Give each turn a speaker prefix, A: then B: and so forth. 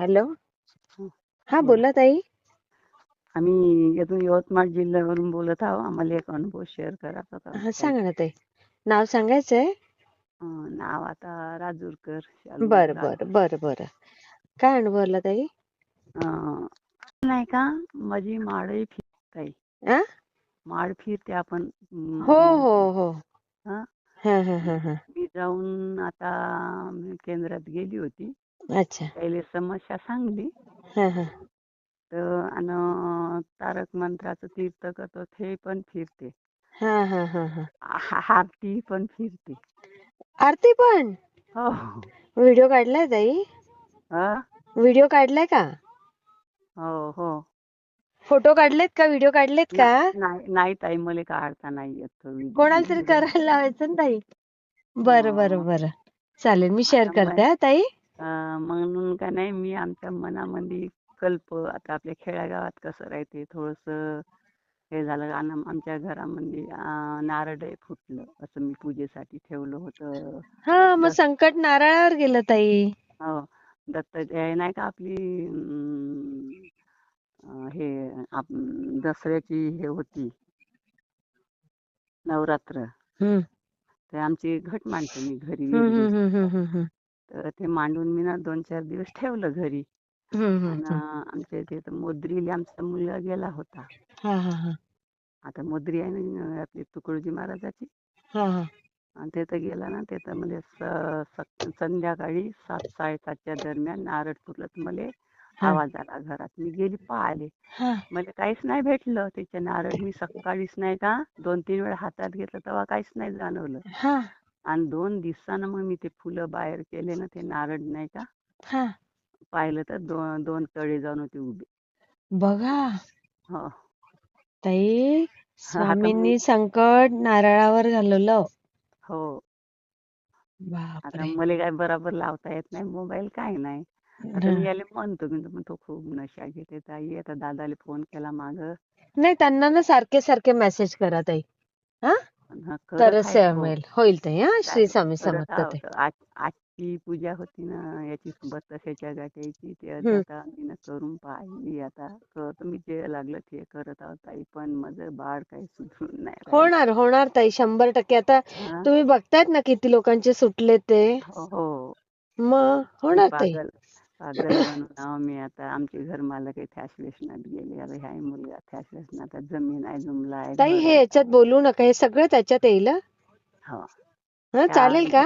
A: Hello?
B: हं. बोला.
A: ताई.
B: आम्ही यवतमाळ जिल्ह्यावरून बोलत आहोत. आम्हाला एक अनुभव शेअर
A: हा सांगा ना ताई. नाव सांगायचंय?
B: नाव आता राजूरकर
A: बर. बर बर बर. काय अनुभव आला ताई
B: नाही का? माझी माळही
A: आ?
B: माळ फिरते आपण.
A: हो. हो हो.
B: हं?
A: हा हा हा हा.
B: मी जाऊन आता केंद्रात गेली होती.
A: अच्छा.
B: पहिले समस्या सांगली.
A: हा हा.
B: तर आणि तारक मंत्राचं तीर्थ करतो ते पण फिरते.
A: हा हा हा हा.
B: आ- आरती पण फिरते.
A: आरती पण?
B: हो.
A: व्हिडिओ काढलाय ताई?
B: हं?
A: व्हिडिओ काढलाय का?
B: हो हो.
A: फोटो काढलेत का? व्हिडिओ काढलेत का?
B: नाही नाही ताई मला काढता नाही येत तो video.
A: कोणाला तरी करायला लावायचं ना ताई? बर बर. बर. चालेल मी शेअर करते हा ताई.
B: म्हणून का नाही मी आमच्या मनामध्ये कल्प आता आपल्या खेड्यागावात कसं राहते थोडस हे झालं आणि आमच्या घरामध्ये नारळ फुटलं असं मी पूजेसाठी ठेवलं होतं.
A: हा मग संकट नारळावर गेलं ताई.
B: हो दत्त नाही का आपली हे आप- दसऱ्याची हे होती. नवरात्र. ते आमची घट मांडते मी घरी तर ते मांडून मी ना दोन चार दिवस ठेवलं घरी. आणि. आमच्या इथे मोद्रीला आमचा मुलगा गेला होता.
A: हा हा हा.
B: आता मोद्री आहे ना आपली तुकडोजी महाराजाची.
A: हा हा.
B: आणि तिथं गेला ना तिथं म्हणजे संध्याकाळी सात साडेसातच्या दरम्यान तर मला. आवाज आला घरात. मी गेली पाहिले मला काहीच नाही भेटलं. त्याचे नारळ मी सकाळीच नाही का दोन तीन वेळा हातात घेतलं तेव्हा काहीच नाही जाणवलं.
A: हा.
B: आणि दोन दिवसानं मग मी ते फुलं बाहेर केले ना ते नारळ नाही का?
A: हा.
B: पाहिलं तर दोन दोन तळे जाऊन होते उभे.
A: बघा.
B: हो.
A: ताई
B: आता
A: स्वामींनी संकट नारळावर घालवलं.
B: हो. आता
A: बापरे.
B: मला काय बरोबर लावता येत नाही मोबाईल काय नाही. आता मी याला म्हणतो मी म्हणतो खूप नशा घेते ताई. आता दादाला फोन केला माग.
A: नाही त्यांना ना सारखे सारखे मेसेज करा ताई. हा? सेवा मिळेल. होईल ताई हा? श्री स्वामी समर्थ ताई.
B: आजची पूजा होती ना याची बत्ताशाच्या गाठ्याची ते. आता करून पाहिली. आता करतो मी जे लागलं ते करत आहोत ताई पण माझं बाळ काही सुधरून नाही.
A: होणार होणार ताई शंभर टक्के. आता
B: हा?
A: तुम्ही बघतायत ना किती लोकांचे सुटले ते?
B: हो हो.
A: मग होणार ताई.
B: मी आता आमचे घर मालक आहे व्यसनात गेले आता ह्या मुलगा आता जमीन आहे जुमला आहे
A: ताई हे. याच्यात बोलू नका हे सगळं त्याच्यात येईल?
B: हो
A: हं, चालेल का